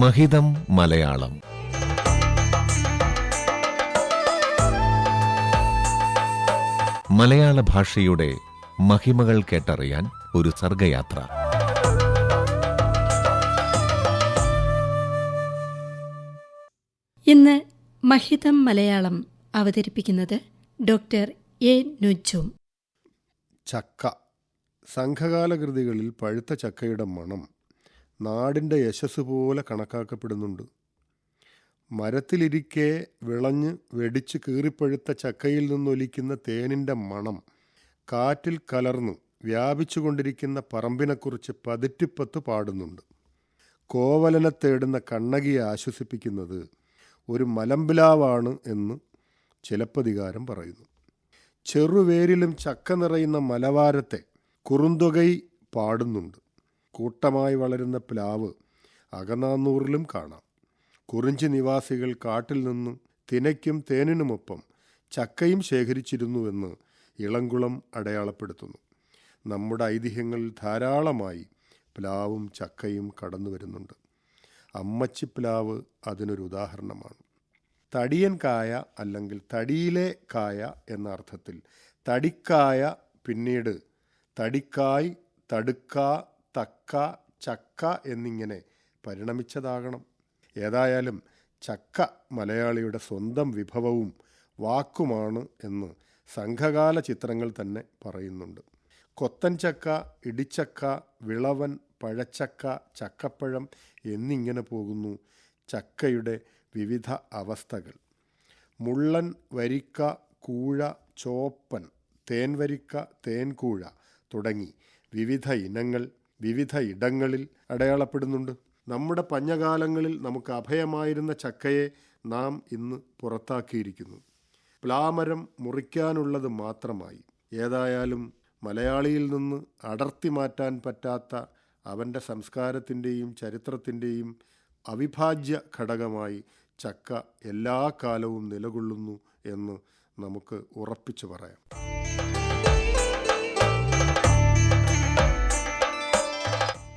മഹിതം മലയാളം. മലയാള ഭാഷയുടെ മഹിമകൾ കേട്ടറിയാൻ ഒരു സർഗയാത്ര. ഇന്ന് മഹിതം മലയാളം അവതരിപ്പിക്കുന്നത് ഡോക്ടർ എ നുജും. ചക്ക. സംഘകാല കൃതികളിൽ പഴുത്ത ചക്കയുടെ മണം നാടിന്റെ യശസ് പോലെ കണക്കാക്കപ്പെടുന്നുണ്ട്. മരത്തിലിരിക്കെ വിളഞ്ഞ് വെടിച്ച് കീറിപ്പഴുത്ത ചക്കയിൽ നിന്നൊലിക്കുന്ന തേനിന്റെ മണം കാറ്റിൽ കലർന്നു വ്യാപിച്ചുകൊണ്ടിരിക്കുന്ന പറമ്പിനെക്കുറിച്ച് പതിറ്റിപ്പത്ത് പാടുന്നുണ്ട്. കോവലനെ തേടുന്ന കണ്ണകിയെ ആശ്വസിപ്പിക്കുന്നത് ഒരു മലമ്പിലാവാണ് എന്ന് ചിലപ്പതികാരം പറയുന്നു. ചെറുവേരിലും ചക്ക നിറയുന്ന മലവാരത്തെ കുറുന്തുകൈ പാടുന്നുണ്ട്. കൂട്ടമായി വളരുന്ന പ്ലാവ് അകനാന്നൂറിലും കാണാം. കുറിഞ്ചി നിവാസികൾ കാട്ടിൽ നിന്നും തിനയ്ക്കും തേനിനുമൊപ്പം ചക്കയും ശേഖരിച്ചിരുന്നുവെന്ന് ഇളംകുളം അടയാളപ്പെടുത്തുന്നു. നമ്മുടെ ഐതിഹ്യങ്ങളിൽ ധാരാളമായി പ്ലാവും ചക്കയും കടന്നു വരുന്നുണ്ട്. അമ്മച്ചി പ്ലാവ് അതിനൊരു ഉദാഹരണമാണ്. തടിയൻ കായ അല്ലെങ്കിൽ തടിയിലെ കായ എന്ന അർത്ഥത്തിൽ തടിക്കായ പിന്നീട് തടിക്കായ് തടുക്ക തക്ക ചക്ക എന്നിങ്ങനെ പരിണമിച്ചതാകണം. ഏതായാലും ചക്ക മലയാളിയുടെ സ്വന്തം വിഭവവും വാക്കുമാണ് എന്ന് സംഘകാല ചിത്രങ്ങൾ തന്നെ പറയുന്നുണ്ട്. കൊത്തൻ ചക്ക ഇടിച്ചക്ക വിളവൻ പഴച്ചക്ക ചക്കപ്പഴം എന്നിങ്ങനെ പോകുന്നു ചക്കയുടെ വിവിധ അവസ്ഥകൾ. മുള്ളൻ വരിക്ക കൂഴ ചോപ്പൻ തേൻവരിക്ക തേൻകൂഴ തുടങ്ങി വിവിധ ഇനങ്ങൾ വിവിധ ഇടങ്ങളിൽ അടയാളപ്പെടുന്നുണ്ട്. നമ്മുടെ പഞ്ഞകാലങ്ങളിൽ നമുക്ക് അഭയമായിരുന്ന ചക്കയെ നാം ഇന്ന് പുറത്താക്കിയിരിക്കുന്നു. പ്ലാമരം മുറിക്കാനുള്ളത് മാത്രമായി. ഏതായാലും മലയാളിയിൽ നിന്ന് അടർത്തി മാറ്റാൻ പറ്റാത്ത അവന്റെ സംസ്കാരത്തിന്റെയും ചരിത്രത്തിന്റെയും അവിഭാജ്യ ഘടകമായി ചക്ക എല്ലാ കാലവും നിലകൊള്ളുന്നു എന്ന് നമുക്ക് ഉറപ്പിച്ചു പറയാം.